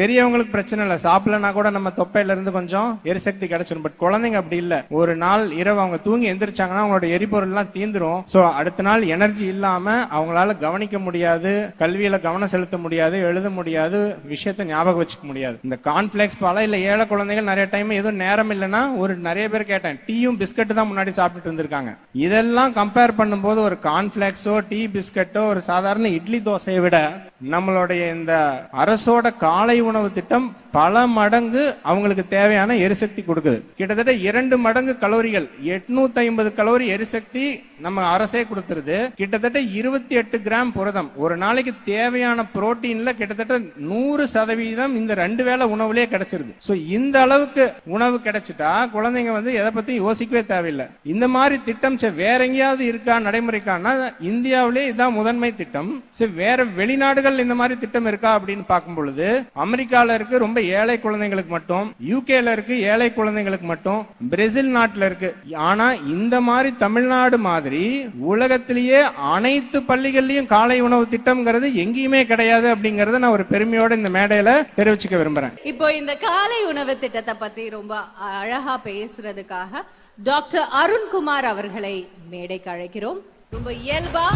பெரியவங்களுக்கு பிரச்சனை இல்லை. சாப்பிடலனா கூட நம்ம தொப்பையில இருந்து கொஞ்சம் எரிசக்தி கிடைச்சிடும் பட் குழந்தைங்க அப்படி இல்ல. ஒரு நாள் இரவு அவங்க தூங்கி எந்திரிச்சாங்கன்னா அவங்களோட எரிபொருள் எல்லாம் தீந்துரும். சோ அடுத்த நாள் எனர்ஜி இல்லாம அவங்களால கவனிக்க முடியாது கல்வியில கவனம் செலுத்த முடியாது எழுத முடியாது விஷயத்த ஞாபகம் வச்சுக்க முடியாது. இந்த கான்ஃபிளெக்ஸ் பால இல்ல ஏழை குழந்தைகள் நிறைய டைம் எதுவும் நேரம் இல்லைன்னா ஒரு நிறைய பேர் கேட்டேன். டீயும் பிஸ்கட் தான் முன்னாடி சாப்பிட்டுட்டு இருந்திருக்காங்க. இதெல்லாம் கம்பேர் பண்ணும்போது ஒரு கான்ஃபிளெக்ஸோ டீ பிஸ்கட்டோ ஒரு சாதாரண இட்லி தோசையை விட நம்மளுடைய இந்த அரசோட காலை உணவு திட்டம் பல மடங்கு அவங்களுக்கு தேவையான எரிசக்தி கொடுக்குது. கிட்டத்தட்ட இரண்டு மடங்கு கலோரிகள் எட்நூத்தி ஐம்பது கலோரி எரிசக்தி நம்ம அரசே கொடுத்துருது. கிட்டத்தட்ட இருபத்தி எட்டு கிராம் புரதம். ஒரு நாளைக்கு தேவையான புரோட்டீன்ல கிட்டத்தட்ட நூறு சதவீதம் இந்த ரெண்டு வேளை உணவுலயே கிடைச்சிருது. ஸோ இந்த அளவுக்கு உணவு கிடைச்சிட்டா குழந்தைங்க வந்து எதை பத்தி யோசிக்கவே தேவையில்லை. இந்த மாதிரி திட்டம் சரி வேற எங்கேயாவது இருக்கா நடைமுறைக்கானா இந்தியாவிலே இதுதான் முதன்மை திட்டம். சரி வேற வெளிநாடுகள் இந்த மாதிரி திட்டம் இருக்கா அப்படின்னு பார்க்கும் பொழுது அமெரிக்கால இருக்கு ரொம்ப ஏழை குழந்தைங்களுக்கு மட்டும் யூகேல இருக்கு ஏழை குழந்தைங்களுக்கு மட்டும் பிரேசில் நாட்டில் இருக்கு. ஆனா இந்த மாதிரி தமிழ்நாடு மாதிரி உலகத்திலேயே அனைத்து பள்ளிகள்லயும் காலை உணவு திட்டம்ங்கிறது எங்கேயுமே கிடையாது அப்படிங்கறத நான் ஒரு பெருமையோட இந்த மேடையில தெரிவிச்சுக்க விரும்புறேன். இப்போ இந்த காலை உணவு திட்டத்தை பத்தி ரொம்ப அழகா பேசுறதுக்காக டாக்டர் அருண்குமார் அவர்களை மேடைக்கு அழைக்கிறோம். ரொம்ப இயல்பா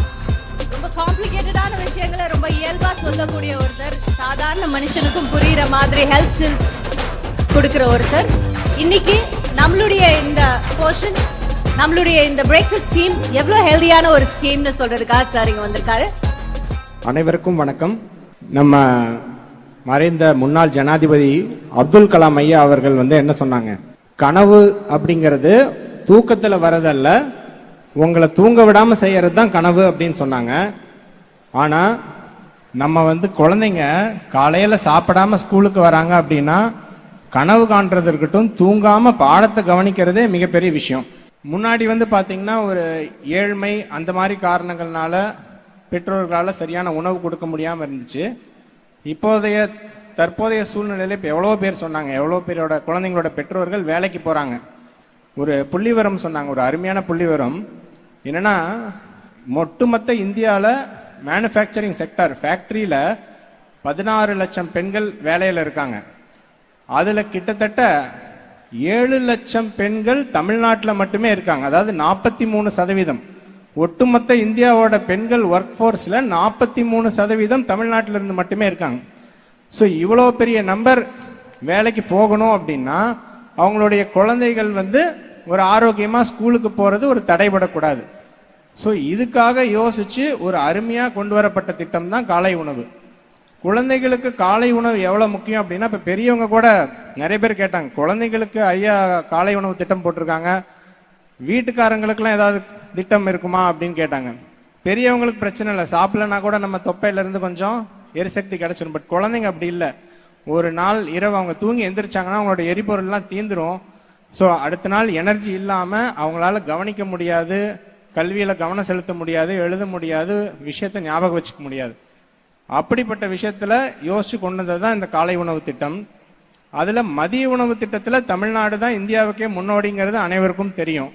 ரொம்ப காம்ப்ளிகேட்டடான விஷயங்களை ரொம்ப இயல்பா சொல்லக்கூடிய ஒருத்தர் சாதாரண மனுஷனுக்கும் புரியுற மாதிரி ஹெல்த் டிப்ஸ் கொடுக்கிற ஒருத்தர். இன்னைக்கு நம்மளுடைய இந்த போர்ஷன் நம்மளுடைய இந்த பிரேக்ஃபாஸ்ட் ஸ்கீம் எவ்வளோ ஹெல்தியான ஒரு ஸ்கீம்னு சொல்றதுக்காக சார் இங்கே வந்திருக்காரு. அனைவருக்கும் வணக்கம். நம்ம மறைந்த முன்னாள் ஜனாதிபதி அப்துல் கலாம் ஐயா அவர்கள் வந்து என்ன சொன்னாங்க? கனவு அப்படிங்கிறது தூக்கத்துல வரதல்ல உங்களை தூங்க விடாமல் செய்கிறது தான் கனவு அப்படின்னு சொன்னாங்க. ஆனால் நம்ம வந்து குழந்தைங்க காலையில் சாப்பிடாம ஸ்கூலுக்கு வராங்க அப்படின்னா கனவு காண்றது இருக்கட்டும் தூங்காமல் பாடத்தை கவனிக்கிறதே மிகப்பெரிய விஷயம். முன்னாடி வந்து பார்த்திங்கன்னா ஒரு ஏழ்மை அந்த மாதிரி காரணங்கள்னால பெற்றோர்களால் சரியான உணவு கொடுக்க முடியாமல் இருந்துச்சு. இப்போதைய தற்போதைய சூழ்நிலையில் இப்போ எவ்வளோ பேர் சொன்னாங்க. எவ்வளோ பேரோட குழந்தைங்களோட பெற்றோர்கள் வேலைக்கு போகிறாங்க ஒரு புள்ளிவரம் சொன்னாங்க. ஒரு அருமையான புள்ளிவரம். என்னன்னா ஒட்டுமொத்த இந்தியாவில் மேனுஃபேக்சரிங் செக்டர் ஃபேக்ட்ரியில் பதினாறு லட்சம் பெண்கள் வேலையில் இருக்காங்க. அதில் கிட்டத்தட்ட ஏழு லட்சம் பெண்கள் தமிழ்நாட்டில் மட்டுமே இருக்காங்க. அதாவது நாற்பத்தி மூணு சதவீதம். ஒட்டுமொத்த இந்தியாவோட பெண்கள் ஒர்க் ஃபோர்ஸில் நாற்பத்தி மூணு சதவீதம் தமிழ்நாட்டில் இருந்து மட்டுமே இருக்காங்க. ஸோ இவ்வளோ பெரிய நம்பர் வேலைக்கு போகணும் அப்படின்னா அவங்களுடைய குழந்தைகள் வந்து ஒரு ஆரோக்கியமாக ஸ்கூலுக்கு போகிறது ஒரு தடைபடக்கூடாது. ஸோ இதுக்காக யோசித்து ஒரு அருமையாக கொண்டு வரப்பட்ட திட்டம் தான் காலை உணவு. குழந்தைகளுக்கு காலை உணவு எவ்வளோ முக்கியம் அப்படின்னா இப்போ பெரியவங்க கூட நிறைய பேர் கேட்டாங்க குழந்தைகளுக்கு ஐயா காலை உணவு திட்டம் போட்டிருக்காங்க. வீட்டுக்காரங்களுக்குலாம் ஏதாவது திட்டம் இருக்குமா அப்படின்னு கேட்டாங்க. பெரியவங்களுக்கு பிரச்சனை இல்லை சாப்பிடலன்னா கூட நம்ம தொப்பையிலேருந்து கொஞ்சம் எரிசக்தி கிடச்சிடும் பட் குழந்தைங்க அப்படி இல்லை. ஒரு நாள் இரவு அவங்க தூங்கி எந்திரிச்சாங்கன்னா அவங்களோட எரிபொருள்லாம் தீந்துரும். ஸோ அடுத்த நாள் எனர்ஜி இல்லாமல் அவங்களால கவனிக்க முடியாது கல்வியில் கவனம் செலுத்த முடியாது எழுத முடியாது விஷயத்தை ஞாபகம் வச்சுக்க முடியாது. அப்படிப்பட்ட விஷயத்தில் யோசிச்சு கொண்டு வந்தது தான் இந்த காலை உணவு திட்டம். அதில் மதிய உணவு திட்டத்தில் தமிழ்நாடு தான் இந்தியாவுக்கே முன்னோடிங்கிறது அனைவருக்கும் தெரியும்.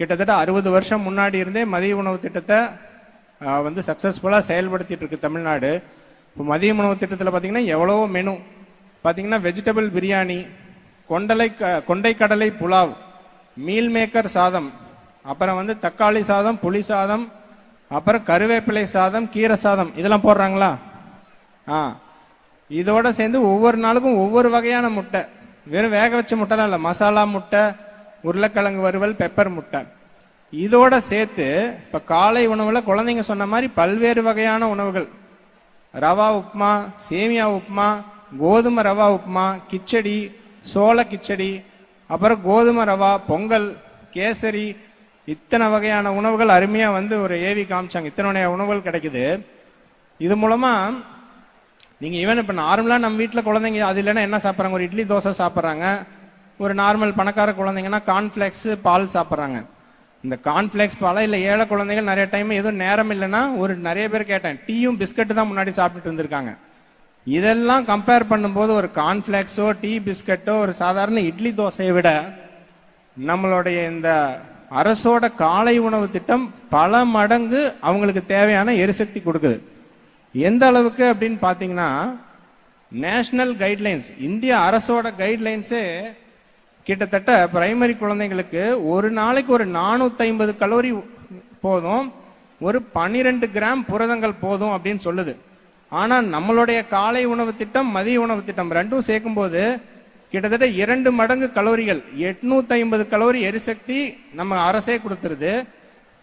கிட்டத்தட்ட அறுபது வருஷம் முன்னாடி இருந்தே மதிய உணவு திட்டத்தை வந்து சக்ஸஸ்ஃபுல்லாக செயல்படுத்திட்டு இருக்கு தமிழ்நாடு. இப்போ மதிய உணவு திட்டத்தில் பார்த்தீங்கன்னா எவ்வளவோ மெனு பார்த்தீங்கன்னா வெஜிடபிள் பிரியாணி கொண்டலை க- கொண்டை கடலை புலாவ் மீல் மேக்கர் சாதம் அப்புறம் வந்து தக்காளி சாதம் புளி சாதம் அப்புறம் கருவேப்பிலை சாதம் கீரை சாதம் இதெல்லாம் போடுறாங்களா? ஆ. இதோட சேர்ந்து ஒவ்வொரு நாளுக்கும் ஒவ்வொரு வகையான முட்டை. வெறும் வேக வச்ச முட்டைலாம் இல்லை. மசாலா முட்டை உருளைக்கிழங்கு வறுவல் பெப்பர் முட்டை. இதோட சேர்த்து இப்போ காலை உணவில் குழந்தைங்க சொன்ன மாதிரி பல்வேறு வகையான உணவுகள். ரவா உப்புமா சேமியா உப்புமா கோதுமை ரவா உப்புமா கிச்சடி சோள கிச்சடி அப்புறம் கோதுமை ரவா பொங்கல் கேசரி இத்தனை வகையான உணவுகள் அருமையாக வந்து ஒரு ஏவி காமிச்சாங்க. இத்தனை வகையான உணவுகள் கிடைக்குது. இது மூலமாக நீங்கள் ஈவன் இப்போ நார்மலாக நம்ம வீட்டில் குழந்தைங்க அது இல்லைன்னா என்ன சாப்பிட்றாங்க? ஒரு இட்லி தோசை சாப்பிட்றாங்க. ஒரு நார்மல் பணக்கார குழந்தைங்கன்னா கார்ன்ஃப்ளேக்ஸு பால் சாப்பிட்றாங்க. இந்த கார்ன்ஃப்ளேக்ஸ் பாலை இல்லை ஏழை குழந்தைகள் நிறைய டைம் எதுவும் நேரம் இல்லைன்னா ஒரு நிறைய பேர் கேட்டேன். டீயும் பிஸ்கட்டு தான் முன்னாடி சாப்பிட்டுட்டு இருந்திருக்காங்க. இதெல்லாம் கம்பேர் பண்ணும்போது ஒரு கார்ன்ஃப்ளேக்ஸோ டீ பிஸ்கட்டோ ஒரு சாதாரண இட்லி தோசையை விட நம்மளுடைய இந்த அரசோட காலை உணவு திட்டம் பல மடங்கு அவங்களுக்கு தேவையான எரிசக்தி கொடுக்குது. எந்த அளவுக்கு அப்படின்னு பார்த்தீங்கன்னா நேஷனல் கைட்லைன்ஸ் இந்திய அரசோட கைட்லைன்ஸே கிட்டத்தட்ட பிரைமரி குழந்தைங்களுக்கு ஒரு நாளைக்கு ஒரு நானூற்றி ஐம்பது கலோரி போதும் ஒரு பன்னிரெண்டு கிராம் புரதங்கள் போதும் அப்படின்னு சொல்லுது. ஆனால் நம்மளுடைய காலை உணவு திட்டம் மதிய உணவு திட்டம் ரெண்டும் சேர்க்கும்போது கிட்டத்தட்ட இரண்டு மடங்கு கலோரிகள் எட்நூத்தி ஐம்பது கலோரி எரிசக்தி நம்ம அரசே கொடுத்துருது.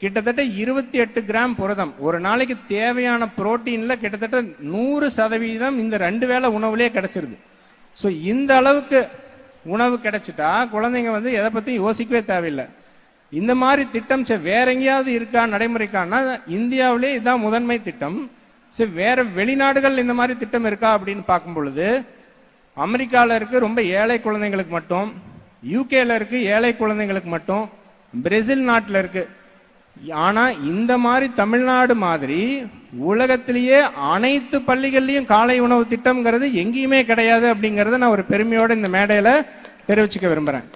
கிட்டத்தட்ட இருபத்தி எட்டு கிராம் புரதம். ஒரு நாளைக்கு தேவையான புரோட்டீன்ல கிட்டத்தட்ட நூறு சதவீதம் இந்த ரெண்டு வேளை உணவுலேயே கிடைச்சிருது. ஸோ இந்த அளவுக்கு உணவு கிடைச்சிட்டா குழந்தைங்க வந்து எதை பத்தியும் யோசிக்கவே தேவையில்லை. இந்த மாதிரி திட்டம் சரி வேற எங்கேயாவது இருக்கா நடைமுறைக்கான இந்தியாவிலே இதுதான் முதன்மை திட்டம். சரி வேற வெளிநாடுகள் இந்த மாதிரி திட்டம் இருக்கா அப்படின்னு பார்க்கும் பொழுது அமெரிக்காவில் இருக்கு ரொம்ப ஏழை குழந்தைங்களுக்கு மட்டும் யூகேல இருக்கு ஏழை குழந்தைங்களுக்கு மட்டும் பிரேசில் நாட்டில் இருக்கு. ஆனா இந்த மாதிரி தமிழ்நாடு மாதிரி உலகத்திலேயே அனைத்து பள்ளிகள்லையும் காலை உணவு திட்டம்ங்கிறது எங்கேயுமே கிடையாது அப்படிங்கறத நான் ஒரு பெருமையோட இந்த மேடையில தெரிவிச்சுக்க விரும்புறேன்.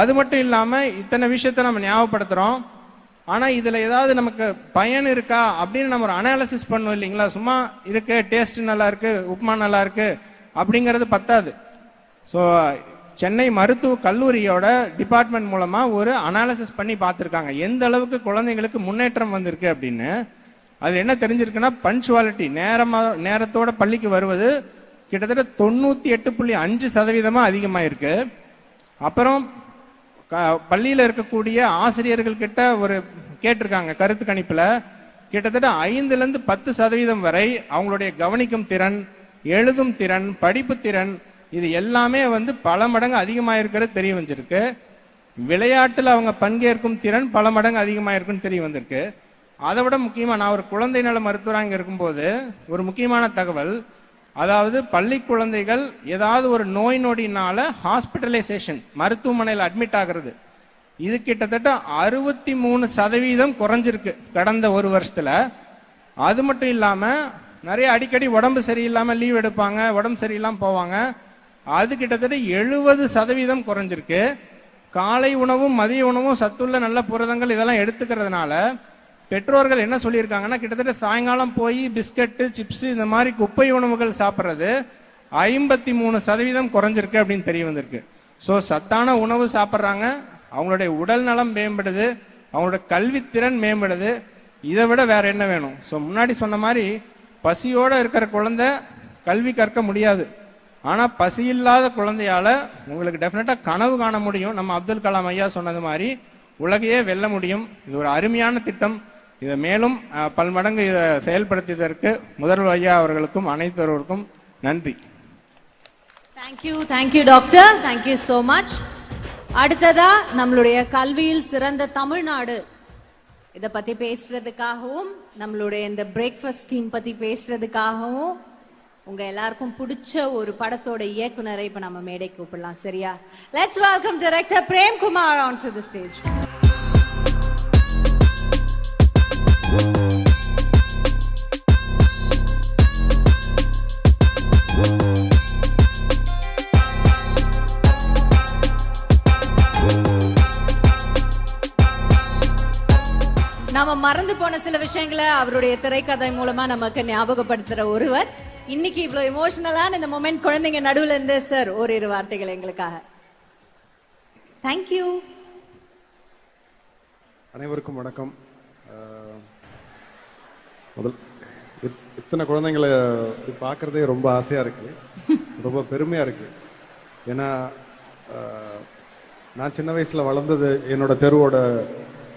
அது மட்டும் இல்லாம இத்தனை விஷயத்த நம்ம ஞாபகப்படுத்துறோம். ஆனால் இதில் ஏதாவது நமக்கு பயன் இருக்கா அப்படின்னு நம்ம ஒரு அனாலிசிஸ் பண்ணோம் இல்லைங்களா? சும்மா இருக்கு டேஸ்ட் நல்லா இருக்கு உப்புமா நல்லா இருக்கு அப்படிங்கிறது பத்தாது. ஸோ சென்னை மருத்துவ கல்லூரியோட டிபார்ட்மெண்ட் மூலமா ஒரு அனாலிசிஸ் பண்ணி பார்த்துருக்காங்க. எந்த அளவுக்கு குழந்தைங்களுக்கு முன்னேற்றம் வந்திருக்கு அப்படின்னு. அது என்ன தெரிஞ்சிருக்குன்னா பஞ்சுவாலிட்டி நேரமாக நேரத்தோட பள்ளிக்கு வருவது கிட்டத்தட்ட தொண்ணூற்றி எட்டு புள்ளி அஞ்சு சதவீதமாக அதிகமாக இருக்குது அப்புறம் பள்ளியில் இருக்கக்கூடிய ஆசிரியர்கள் கிட்ட ஒரு கேட்டிருக்காங்க கருத்து கணிப்பில். கிட்டத்தட்ட ஐந்துலேருந்து பத்து சதவீதம் வரை அவங்களுடைய கவனிக்கும் திறன் எழுதும் திறன் படிப்பு திறன் இது எல்லாமே வந்து பல மடங்கு அதிகமாயிருக்கிறது தெரிய வந்திருக்கு. விளையாட்டில் அவங்க பங்கேற்கும் திறன் பல மடங்கு அதிகமாயிருக்குன்னு தெரிய வந்திருக்கு. அதை விட முக்கியமாக நான் ஒரு குழந்தை நல மருத்துவராக இங்க இருக்கும்போது ஒரு முக்கியமான தகவல் அதாவது பள்ளி குழந்தைகள் ஏதாவது ஒரு நோய் நொடினால ஹாஸ்பிட்டலைசேஷன் மருத்துவமனையில் அட்மிட் ஆகிறது. இது கிட்டத்தட்ட அறுபத்தி மூணு சதவீதம் குறைஞ்சிருக்கு கடந்த ஒரு வருஷத்தில். அது மட்டும் இல்லாமல் நிறைய அடிக்கடி உடம்பு சரியில்லாமல் லீவ் எடுப்பாங்க உடம்பு சரியில்லாமல் போவாங்க. அது கிட்டத்தட்ட எழுபது சதவீதம் குறைஞ்சிருக்கு. காலை உணவும் மதிய உணவும் சத்துள்ள நல்ல புரதங்கள் இதெல்லாம் எடுத்துக்கிறதுனால பெற்றோர்கள் என்ன சொல்லியிருக்காங்கன்னா கிட்டத்தட்ட சாயங்காலம் போய் பிஸ்கட்டு சிப்ஸு இந்த மாதிரி குப்பை உணவுகள் சாப்பிட்றது ஐம்பத்தி மூணு சதவீதம் குறைஞ்சிருக்கு அப்படின்னு தெரிய வந்திருக்கு. ஸோ சத்தான உணவு சாப்பிட்றாங்க. அவங்களுடைய உடல் நலம் மேம்படுது. அவங்களோட கல்வித்திறன் மேம்படுது. இதை விட வேற என்ன வேணும்? ஸோ முன்னாடி சொன்ன மாதிரி பசியோடு இருக்கிற குழந்தை கல்வி கற்க முடியாது. ஆனால் பசி இல்லாத குழந்தையால் உங்களுக்கு டெஃபினட்டாக கனவு காண முடியும். நம்ம அப்துல் கலாம் ஐயா சொன்னது மாதிரி உலகையே வெல்ல முடியும். இது ஒரு அருமையான திட்டம். இதை மேலும் பல்மடங்கு இதை செயல்படுத்தியதற்கு முதல்வர் ஐயா அவர்களுக்கும் அனைத்தவர்களுக்கும் நன்றி. Thank you thank you doctor thank you so much அடுத்ததா நம்மளுடைய கல்வியில் சிறந்த தமிழ்நாடு. இத பத்தி பேசுறதுக்காகவும் நம்மளுடைய இந்த பிரேக்ஃபாஸ்ட் ஸ்கீம் பத்தி பேசுறதுக்காகவும் உங்க எல்லாருக்கும் பிடிச்ச ஒரு படத்தோட இயக்குனரை இப்ப நம்ம மேடை கூப்பிடலாம். சரியா? Let's welcome director Prem Kumar on to the stage நாம மறந்து போன சில விஷயங்களை அவருடைய திரைக்கதை மூலமா நமக்கு ஞாபகப்படுத்துற ஒருவர். இன்னைக்கு இவ்வளவு எமோஷனலான இந்த மொமெண்ட் குழந்தைங்க நடுவுல இருந்து சார் ஒரு இரு வார்த்தைகள் எங்களுக்காக. தேங்க்யூ அனைவருக்கும் வணக்கம். முதல். இத்- இத்தனை குழந்தைங்களை பார்க்குறதே ரொம்ப ஆசையாக இருக்குது ரொம்ப பெருமையாக இருக்குது ஏன்னா நான் சின்ன வயசில் வளர்ந்தது என்னோட தெருவோட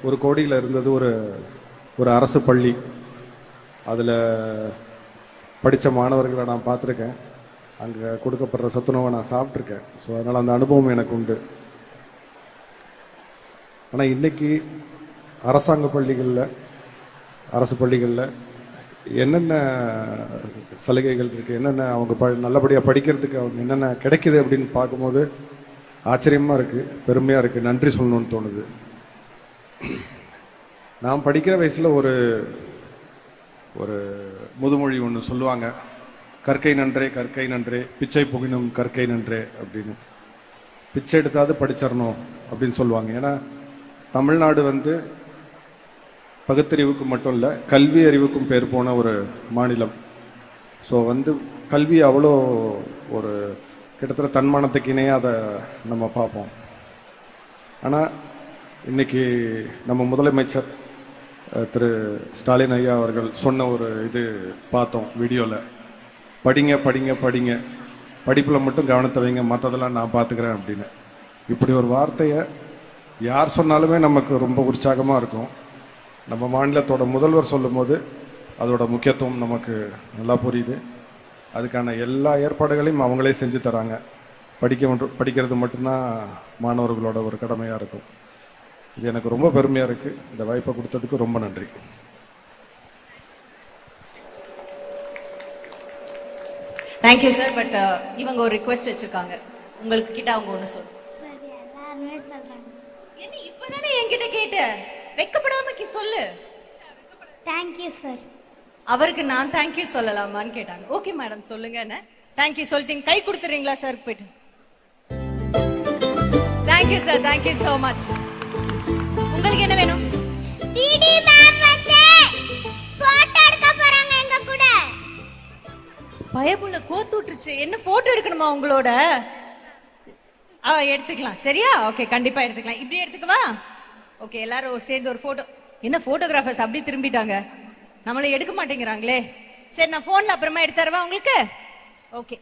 ஒரு கோடியில் இருந்தது ஒரு ஒரு அரசு பள்ளி. அதில் படித்த மாணவர்களை நான் பார்த்துருக்கேன். அங்கே கொடுக்கப்படுற சத்துணவை நான் சாப்பிட்ருக்கேன் ஸோ அதனால் அந்த அனுபவம் எனக்கு உண்டு. ஆனால் இன்னைக்கு அரசாங்க பள்ளிகளில் அரசு பள்ளிகளில் என்னென்ன சலுகைகள் இருக்குது என்னென்ன அவங்க ப நல்லபடியாக படிக்கிறதுக்கு அவங்க என்னென்ன கிடைக்குது அப்படின்னு பார்க்கும்போது ஆச்சரியமாக இருக்குது பெருமையாக இருக்குது நன்றி சொல்லணும்னு தோணுது. நான் படிக்கிற வயசில் ஒரு ஒரு முதுமொழி ஒன்று சொல்லுவாங்க. கற்கை நன்றே கற்கை நன்றே பிச்சை புகினும் கற்கை நன்றே அப்படின்னு. பிச்சை எடுத்தாவது படிச்சிடணும் அப்படின்னு சொல்லுவாங்க. ஏன்னா தமிழ்நாடு வந்து பகுத்தறிவுக்கு மட்டும் இல்லை கல்வி அறிவுக்கும் பேர் போன ஒரு மாநிலம். ஸோ வந்து கல்வி அவ்வளோ ஒரு கிட்டத்தட்ட தன்மானத்துக்கு இணையாக அதை நம்ம பார்ப்போம். ஆனால் இன்னைக்கு நம்ம முதலமைச்சர் திரு ஸ்டாலின் ஐயா அவர்கள் சொன்ன ஒரு இது பார்த்தோம் வீடியோவில் படிங்க படிங்க படிங்க. படிப்பில் மட்டும் கவனத்தை வைங்க மற்றதெல்லாம் நான் பார்த்துக்கிறேன் அப்படின்னு. இப்படி ஒரு வார்த்தையை யார் சொன்னாலுமே நமக்கு ரொம்ப உற்சாகமாக இருக்கும். நம்ம மாநிலத்தோட முதல்வர் சொல்லும்போது அதோட முக்கியத்துவம் நமக்கு நல்லா புரியுது. அதுக்கான எல்லா ஏற்பாடுகளையும் அவங்களே செஞ்சு தராங்க. படிக்க படிக்கிறது மட்டும்தான் மாணவர்களோட ஒரு கடமையாக இருக்கும். இது எனக்கு ரொம்ப பெருமையாக இருக்குது இந்த வாய்ப்பை கொடுத்ததுக்கு ரொம்ப நன்றி. தேங்க்யூ சார் பட் இவங்க ஒரு ரிக்வெஸ்ட் வச்சிருக்காங்க. உங்களுக்கு கிட்ட அவங்க ஒண்ணு சொல்லு சரி எல்லாருமே சொல்றாங்க. என்ன இப்பதானே என்கிட்ட கேட்ட? வெக்கப்படாம சொல்லு. தேங்க்யூ சார் அவருக்கு நான் தேங்க்யூ சொல்லலாமான்னு கேட்டாங்க. ஓகே மேடம் சொல்லுங்க என்ன? தேங்க்யூ சொல்லிட்டீங்க. கை கொடுத்துறீங்களா சார் போயிட்டு. Thank you sir thank you so much உங்களுக்கு என்ன வேணும்? டிடி மேம் வந்து போட்டோ எடுக்க போறாங்க எங்க கூட. பயப்புள்ள கோத்து விட்டுருச்சு. என்ன போட்டோ எடுக்கணுமா உங்களோட? ஆ எடுத்துக்கலாம். சரியா? ஓகே கண்டிப்பா எடுத்துக்கலாம். இப்படி எடுத்துக்கவா? ஓகே எல்லாரும் சேர்ந்து ஒரு போட்டோ என்ன போட்டோகிராஃபர்ஸ் அப்படி திரும்பிட்டாங்க? நம்மள எடுக்க மாட்டேங்கிறாங்களே. சரி நான் போன்ல அப்புறமா எடுத்து தரவா உங்களுக்கு? ஓகே